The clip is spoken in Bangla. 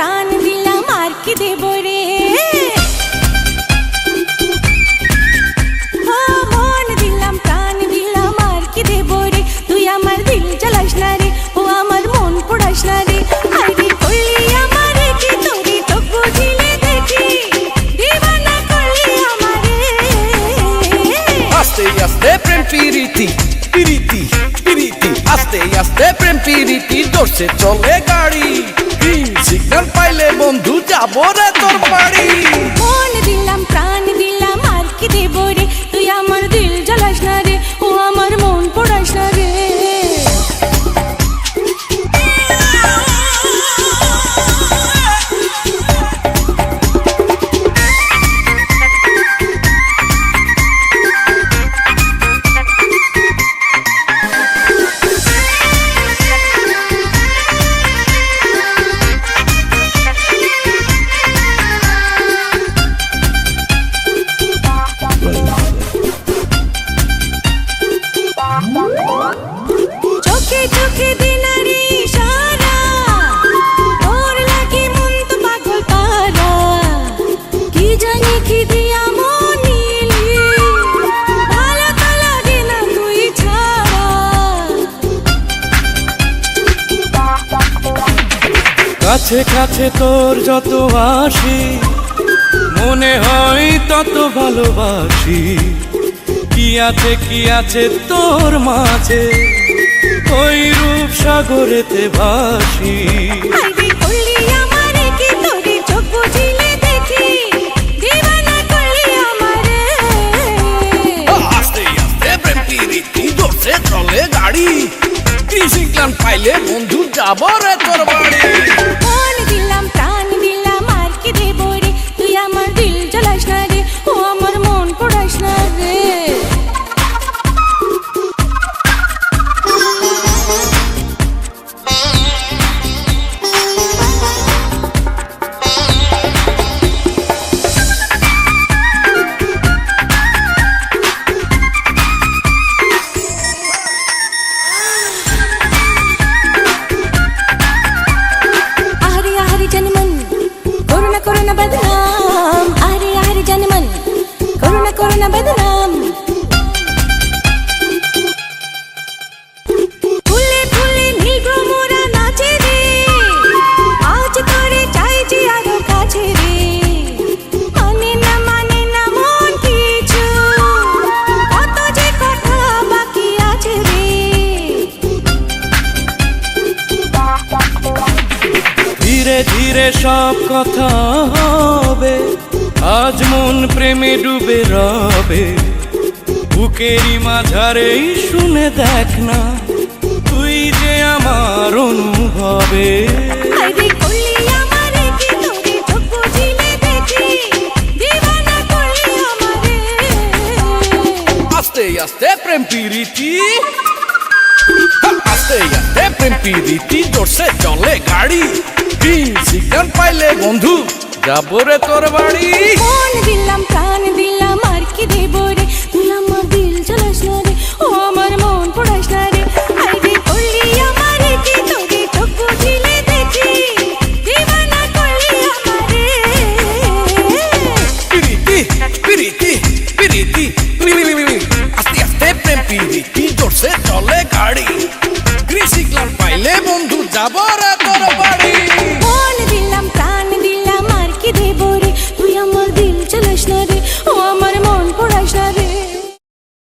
প্রাণ দিলাম আর কি দেব রে? মন দিলাম, প্রাণ দিলাম আর কি দেব রে? তুই আমার দিল চালাস না রে, ও আমার মন পোড়াস না রে। আরে করলি আমারে কি তোরে তো বুঝিলে দেখি? দিবানা করলি আমারে। প্রেম পিরিতি পিরিতি চলে গাড়ি। যাব রে তোর বাড়ি। কাছে কাছে তোর যত আসি মনে হয় তত ভালোবাসি। কি আছে কি আছে তোর মাঝে ওই রূপ সাগরেতে ভাসি গাড়ি। কৃষি ক্লান পাইলে বন্ধু যাব রে তোর বাড়ি। ধীরে সব কথা হবে। আজ মন প্রেমে ডুবে রবে। বুকেরই মাঝারেই শুনে দেখ না তুই যে আমার অনুভবে। আস্তে আস্তে প্রেম পিরিতি আস্তে আস্তে প্রেম পিরিতি জোরসে চলে গাড়ি। বিন পাইলে বন্ধু যাব রে তোর বাড়ি।